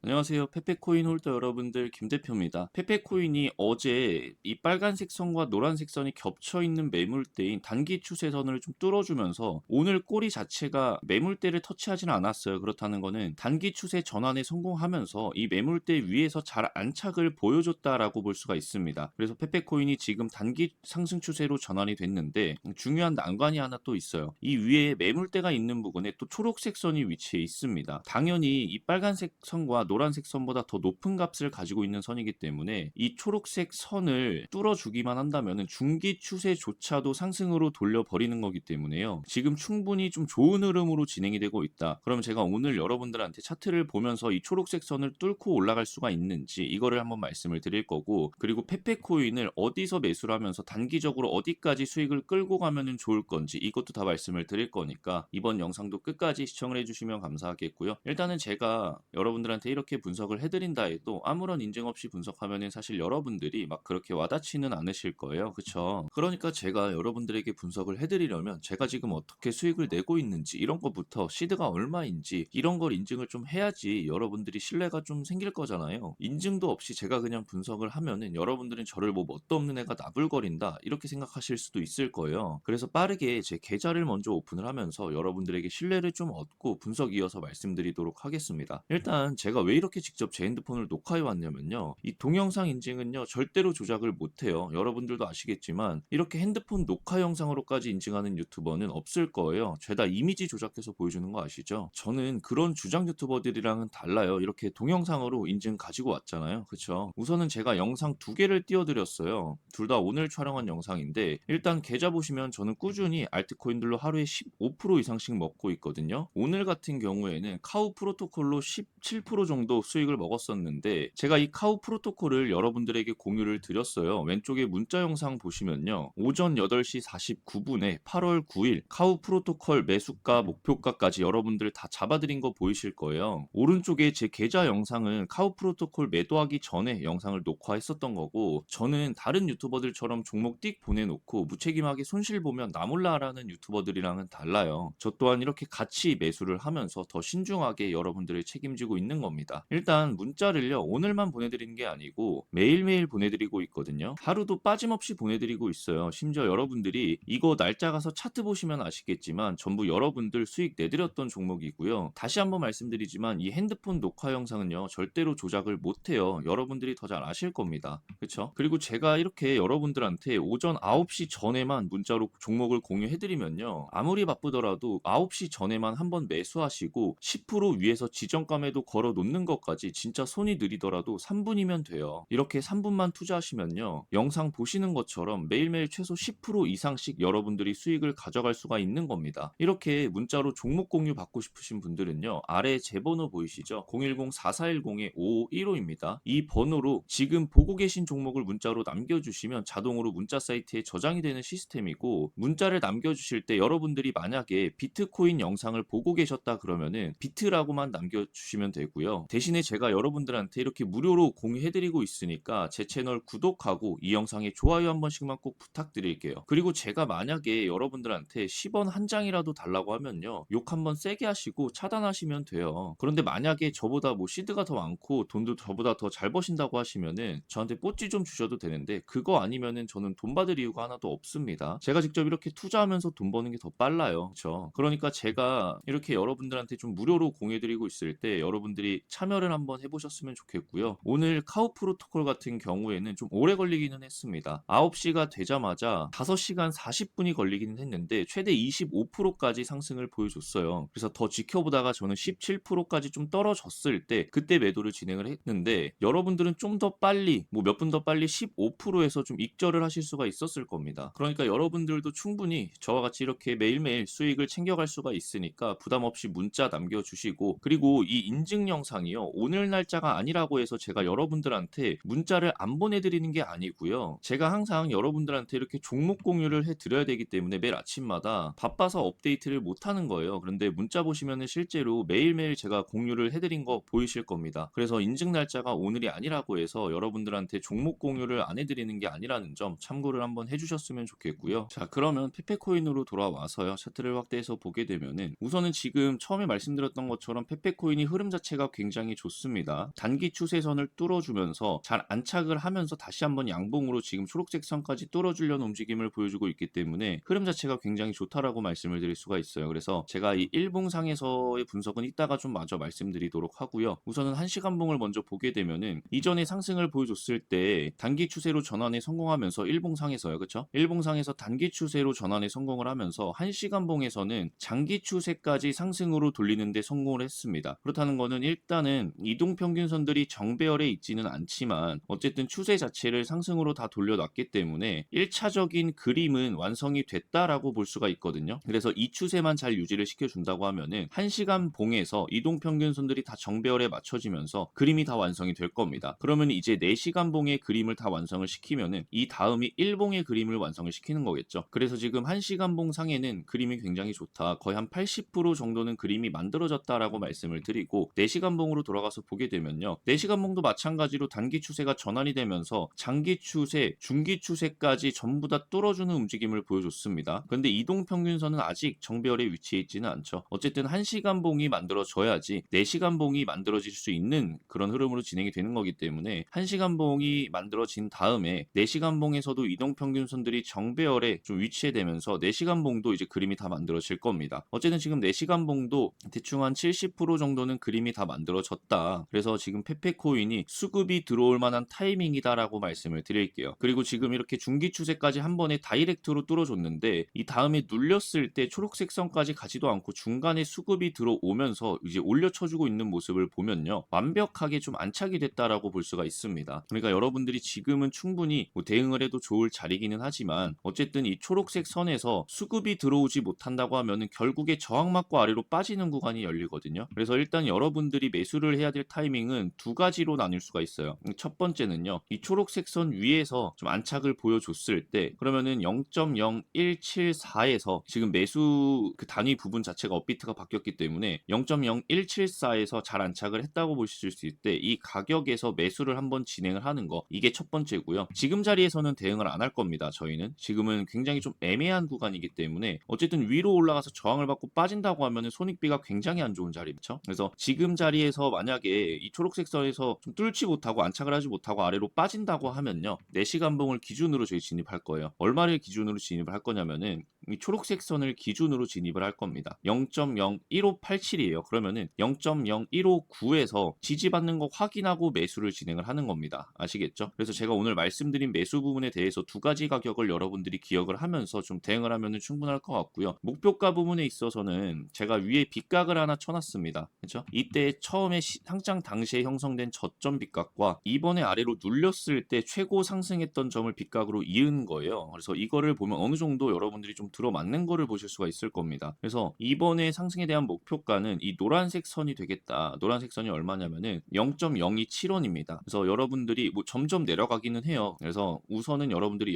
안녕하세요. 페페코인 홀더 여러분들 김 대표입니다. 페페코인이 어제 이 빨간색 선과 노란색 선이 겹쳐 있는 매물대인 단기 추세선을 좀 뚫어주면서 오늘 꼬리 자체가 매물대를 터치하지는 않았어요. 그렇다는 거는 단기 추세 전환에 성공하면서 이 매물대 위에서 잘 안착을 보여줬다라고 볼 수가 있습니다. 그래서 페페코인이 지금 단기 상승 추세로 전환이 됐는데 중요한 난관이 하나 또 있어요. 이 위에 매물대가 있는 부분에 또 초록색 선이 위치해 있습니다. 당연히 이 빨간색 선과 노란색 선보다 더 높은 값을 가지고 있는 선이기 때문에 이 초록색 선을 뚫어주기만 한다면 중기 추세조차도 상승으로 돌려버리는 거기 때문에요. 지금 충분히 좀 좋은 흐름으로 진행이 되고 있다. 그럼 제가 오늘 여러분들한테 차트를 보면서 이 초록색 선을 뚫고 올라갈 수가 있는지 이거를 한번 말씀을 드릴 거고 그리고 페페코인을 어디서 매수를 하면서 단기적으로 어디까지 수익을 끌고 가면 좋을 건지 이것도 다 말씀을 드릴 거니까 이번 영상도 끝까지 시청을 해주시면 감사하겠고요. 일단은 제가 여러분들한테 이렇게 분석을 해드린다 해도 아무런 인증 없이 분석하면은 사실 여러분들이 막 그렇게 와닿지는 않으실 거예요. 그쵸? 그러니까 제가 여러분들에게 분석을 해드리려면 제가 지금 어떻게 수익을 내고 있는지 이런 것부터 시드가 얼마인지 이런 걸 인증을 좀 해야지 여러분들이 신뢰가 좀 생길 거잖아요. 인증도 없이 제가 그냥 분석을 하면은 여러분들은 저를 뭐 뭣도 없는 애가 나불거린다 이렇게 생각하실 수도 있을 거예요. 그래서 빠르게 제 계좌를 먼저 오픈을 하면서 여러분들에게 신뢰를 좀 얻고 분석 이어서 말씀드리도록 하겠습니다. 일단 제가 왜 이렇게 직접 제 핸드폰을 녹화해 왔냐면요. 이 동영상 인증은요, 절대로 조작을 못해요. 여러분들도 아시겠지만, 이렇게 핸드폰 녹화 영상으로까지 인증하는 유튜버는 없을 거예요. 죄다 이미지 조작해서 보여주는 거 아시죠? 저는 그런 주장 유튜버들이랑은 달라요. 이렇게 동영상으로 인증 가지고 왔잖아요. 그쵸? 우선은 제가 영상 두 개를 띄워드렸어요. 둘 다 오늘 촬영한 영상인데, 일단 계좌 보시면 저는 꾸준히 알트코인들로 하루에 15% 이상씩 먹고 있거든요. 오늘 같은 경우에는 카우 프로토콜로 17% 정도 수익을 먹었었는데 제가 이 카우 프로토콜을 여러분들에게 공유를 드렸어요. 왼쪽에 문자 영상 보시면요. 오전 8시 49분에 8월 9일 카우 프로토콜 매수가 목표가까지 여러분들 다 잡아드린 거 보이실 거예요. 오른쪽에 제 계좌 영상은 카우 프로토콜 매도하기 전에 영상을 녹화했었던 거고 저는 다른 유튜버들처럼 종목 띡 보내놓고 무책임하게 손실 보면 나몰라라는 유튜버들이랑은 달라요. 저 또한 이렇게 같이 매수를 하면서 더 신중하게 여러분들을 책임지고 있는 겁니다. 일단 문자를요 오늘만 보내드리는 게 아니고 매일매일 보내드리고 있거든요. 하루도 빠짐없이 보내드리고 있어요. 심지어 여러분들이 이거 날짜 가서 차트 보시면 아시겠지만 전부 여러분들 수익 내드렸던 종목이고요. 다시 한번 말씀드리지만 이 핸드폰 녹화 영상은요 절대로 조작을 못해요. 여러분들이 더 잘 아실 겁니다. 그쵸? 그리고 제가 이렇게 여러분들한테 오전 9시 전에만 문자로 종목을 공유해드리면요. 아무리 바쁘더라도 9시 전에만 한번 매수하시고 10% 위에서 지정감에도 걸어 놓는 것까지 진짜 손이 느리더라도 3분이면 돼요. 이렇게 3분만 투자하시면요. 영상 보시는 것처럼 매일매일 최소 10% 이상씩 여러분들이 수익을 가져갈 수가 있는 겁니다. 이렇게 문자로 종목 공유 받고 싶으신 분들은요. 아래 제 번호 보이시죠? 010-4410-5515입니다. 이 번호로 지금 보고 계신 종목을 문자로 남겨주시면 자동으로 문자 사이트에 저장이 되는 시스템이고 문자를 남겨주실 때 여러분들이 만약에 비트코인 영상을 보고 계셨다 그러면은 비트라고만 남겨주시면 되고요. 대신에 제가 여러분들한테 이렇게 무료로 공유해드리고 있으니까 제 채널 구독하고 이 영상에 좋아요 한 번씩만 꼭 부탁드릴게요. 그리고 제가 만약에 여러분들한테 10원 한 장이라도 달라고 하면요. 욕 한번 세게 하시고 차단하시면 돼요. 그런데 만약에 저보다 뭐 시드가 더 많고 돈도 저보다 더 잘 버신다고 하시면은 저한테 뽀찌 좀 주셔도 되는데 그거 아니면은 저는 돈 받을 이유가 하나도 없습니다. 제가 직접 이렇게 투자하면서 돈 버는 게 더 빨라요. 그렇죠? 그러니까 제가 이렇게 여러분들한테 좀 무료로 공유해드리고 있을 때 여러분들이 참여를 한번 해보셨으면 좋겠고요. 오늘 카우 프로토콜 같은 경우에는 좀 오래 걸리기는 했습니다. 9시가 되자마자 5시간 40분이 걸리기는 했는데 최대 25%까지 상승을 보여줬어요. 그래서 더 지켜보다가 저는 17%까지 좀 떨어졌을 때 그때 매도를 진행을 했는데 여러분들은 좀 더 빨리 뭐 몇 분 더 빨리 15%에서 좀 익절을 하실 수가 있었을 겁니다. 그러니까 여러분들도 충분히 저와 같이 이렇게 매일매일 수익을 챙겨갈 수가 있으니까 부담 없이 문자 남겨주시고 그리고 이 인증 영상 이요. 오늘 날짜가 아니라고 해서 제가 여러분들한테 문자를 안 보내드리는 게 아니고요. 제가 항상 여러분들한테 이렇게 종목 공유를 해드려야 되기 때문에 매일 아침마다 바빠서 업데이트를 못하는 거예요. 그런데 문자 보시면은 실제로 매일매일 제가 공유를 해드린 거 보이실 겁니다. 그래서 인증 날짜가 오늘이 아니라고 해서 여러분들한테 종목 공유를 안 해드리는 게 아니라는 점 참고를 한번 해주셨으면 좋겠고요. 자 그러면 페페코인으로 돌아와서요. 차트를 확대해서 보게 되면은 우선은 지금 처음에 말씀드렸던 것처럼 페페코인이 흐름 자체가 굉장히 굉장히 좋습니다. 단기 추세선을 뚫어주면서 잘 안착을 하면서 다시 한번 양봉으로 지금 초록색 선까지 뚫어주려는 움직임을 보여주고 있기 때문에 흐름 자체가 굉장히 좋다라고 말씀을 드릴 수가 있어요. 그래서 제가 이 일봉상에서의 분석은 이따가 좀 마저 말씀드리도록 하고요. 우선은 한 시간봉을 먼저 보게 되면은 이전에 상승을 보여줬을 때 단기 추세로 전환에 성공하면서 일봉상에서요, 그렇죠? 일봉상에서 단기 추세로 전환에 성공을 하면서 한 시간봉에서는 장기 추세까지 상승으로 돌리는데 성공을 했습니다. 그렇다는 거는 일단 은 이동 평균선들이 정배열에 있지는 않지만 어쨌든 추세 자체를 상승으로 다 돌려놨기 때문에 1차적인 그림은 완성이 됐다라고 볼 수가 있거든요. 그래서 이 추세만 잘 유지를 시켜준다고 하면은 1시간 봉에서 이동 평균선들이 다 정배열에 맞춰지면서 그림이 다 완성이 될 겁니다. 그러면 이제 4시간 봉의 그림을 다 완성을 시키면은 이 다음이 1봉의 그림을 완성을 시키는 거겠죠. 그래서 지금 1시간 봉 상에는 그림이 굉장히 좋다. 거의 한 80% 정도는 그림이 만들어졌다라고 말씀을 드리고 4시간 봉 으로 돌아가서 보게 되면요. 4시간 봉도 마찬가지로 단기 추세가 전환이 되면서 장기 추세, 중기 추세까지 전부 다 뚫어주는 움직임을 보여줬습니다. 그런데 이동 평균선은 아직 정배열에 위치해 있지는 않죠. 어쨌든 1시간 봉이 만들어져야지 4시간 봉이 만들어질 수 있는 그런 흐름으로 진행이 되는 거기 때문에 1시간 봉이 만들어진 다음에 4시간 봉에서도 이동 평균선들이 정배열에 좀 위치해 되면서 4시간 봉도 이제 그림이 다 만들어질 겁니다. 어쨌든 지금 4시간 봉도 대충 한 70% 정도는 그림이 다 만들어 졌다. 그래서 지금 페페코인이 수급이 들어올 만한 타이밍이다라고 말씀을 드릴게요. 그리고 지금 이렇게 중기 추세까지 한 번에 다이렉트로 뚫어줬는데 이 다음에 눌렸을 때 초록색 선까지 가지도 않고 중간에 수급이 들어오면서 이제 올려 쳐주고 있는 모습을 보면요. 완벽하게 좀 안착이 됐다라고 볼 수가 있습니다. 그러니까 여러분들이 지금은 충분히 뭐 대응을 해도 좋을 자리기는 하지만 어쨌든 이 초록색 선에서 수급이 들어오지 못한다고 하면은 결국에 저항 맞고 아래로 빠지는 구간이 열리거든요. 그래서 일단 여러분들이 매수 를 해야 될 타이밍은 두 가지로 나뉠 수가 있어요. 음, 첫 번째는요. 이 초록색 선 위에서 좀 안착을 보여줬을 때 그러면은 0.0174에서 지금 매수 그 단위 부분 자체가 업비트가 바뀌었기 때문에 0.0174에서 잘 안착을 했다고 보실 수 있을 때 이 가격에서 매수를 한번 진행을 하는 거 이게 첫 번째고요. 지금 자리에서는 대응을 안 할 겁니다. 저희는 지금은 굉장히 좀 애매한 구간이기 때문에 어쨌든 위로 올라가서 저항을 받고 빠진다고 하면은 손익비가 굉장히 안 좋은 자리죠. 그래서 지금 자리에서 만약에 이 초록색 선에서 좀 뚫지 못하고 안착을 하지 못하고 아래로 빠진다고 하면요. 4시간 봉을 기준으로 저희 진입할 거예요. 얼마를 기준으로 진입을 할 거냐면은 이 초록색 선을 기준으로 진입을 할 겁니다. 0.01587이에요. 그러면은 0.0159에서 지지받는 거 확인하고 매수를 진행을 하는 겁니다. 아시겠죠? 그래서 제가 오늘 말씀드린 매수 부분에 대해서 두 가지 가격을 여러분들이 기억을 하면서 좀 대응을 하면은 충분할 것 같고요. 목표가 부분에 있어서는 제가 위에 빗각을 하나 쳐놨습니다. 그렇죠? 이때 처음에 시- 상장 당시에 형성된 저점 빗각과 이번에 아래로 눌렸을 때 최고 상승했던 점을 빗각으로 이은 거예요. 그래서 이거를 보면 어느 정도 여러분들이 좀 들어맞는 거를 보실 수가 있을 겁니다. 그래서 이번에 상승에 대한 목표가는 이 노란색 선이 되겠다. 노란색 선이 얼마냐면은 0.027원입니다. 그래서 여러분들이 뭐 점점 내려가기는 해요. 그래서 우선은 여러분들이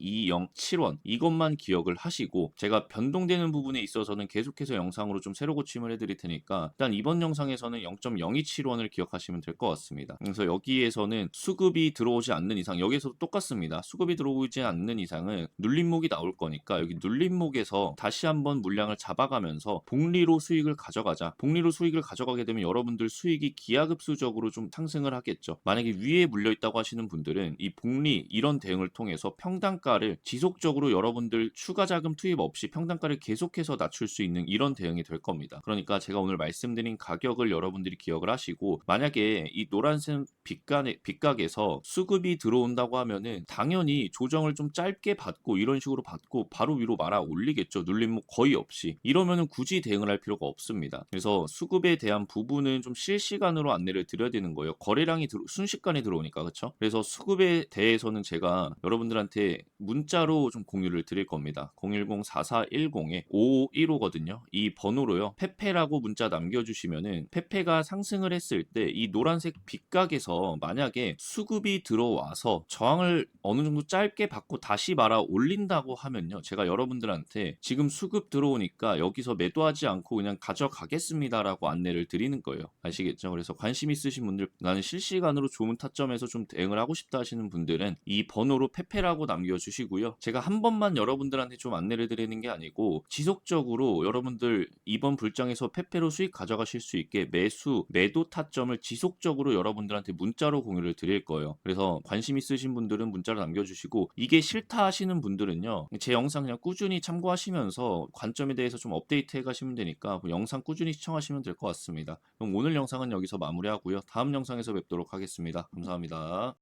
0.0207원 이것만 기억을 하시고 제가 변동되는 부분에 있어서는 계속해서 영상으로 좀 새로 고침을 해드릴 테니까 일단 이번 영상에서는 0.027원을 기억하시면 될 것 같습니다. 그래서 여기에서는 수급이 들어오지 않는 이상 여기서도 똑같습니다. 수급이 들어오지 않는 이상은 눌림목이 나올 거니까 여기 눌림목에서 다시 한번 물량을 잡아가면서 복리로 수익을 가져가자. 복리로 수익을 가져가게 되면 여러분들 수익이 기하급수적으로 좀 상승을 하겠죠. 만약에 위에 물려 있다고 하시는 분들은 이 복리 이런 대응을 통해서 평단가 를 지속적으로 여러분들 추가 자금 투입 없이 평단가를 계속해서 낮출 수 있는 이런 대응이 될 겁니다. 그러니까 제가 오늘 말씀드린 가격을 여러분들이 기억을 하시고 만약에 이 노란색 빗각에, 빗각에서 수급이 들어온다고 하면은 당연히 조정을 좀 짧게 받고 이런 식으로 받고 바로 위로 말아 올리겠죠. 눌림목 거의 없이. 이러면은 굳이 대응을 할 필요가 없습니다. 그래서 수급에 대한 부분은 좀 실시간으로 안내를 드려야 되는 거예요. 거래량이 들어- 순식간에 들어오니까 그렇죠? 그래서 수급에 대해서는 제가 여러분들한테 문자로 좀 공유를 드릴 겁니다. 010-4410에 5515거든요. 이 번호로요. 페페라고 문자 남겨주시면은 페페가 상승을 했을 때 이 노란색 빗각에서 만약에 수급이 들어와서 저항을 어느 정도 짧게 받고 다시 말아 올린다고 하면요. 제가 여러분들한테 지금 수급 들어오니까 여기서 매도하지 않고 그냥 가져가겠습니다라고 안내를 드리는 거예요. 아시겠죠? 그래서 관심 있으신 분들 나는 실시간으로 좋은 타점에서 좀 대응을 하고 싶다 하시는 분들은 이 번호로 페페라고 남겨주시면 주시고요. 제가 한 번만 여러분들한테 좀 안내를 드리는 게 아니고 지속적으로 여러분들 이번 불장에서 페페로 수익 가져가실 수 있게 매수, 매도 타점을 지속적으로 여러분들한테 문자로 공유를 드릴 거예요. 그래서 관심 있으신 분들은 문자로 남겨주시고 이게 싫다 하시는 분들은요. 제 영상 그냥 꾸준히 참고하시면서 관점에 대해서 좀 업데이트 해 가시면 되니까 그 영상 꾸준히 시청하시면 될 것 같습니다. 그럼 오늘 영상은 여기서 마무리하고요. 다음 영상에서 뵙도록 하겠습니다. 감사합니다.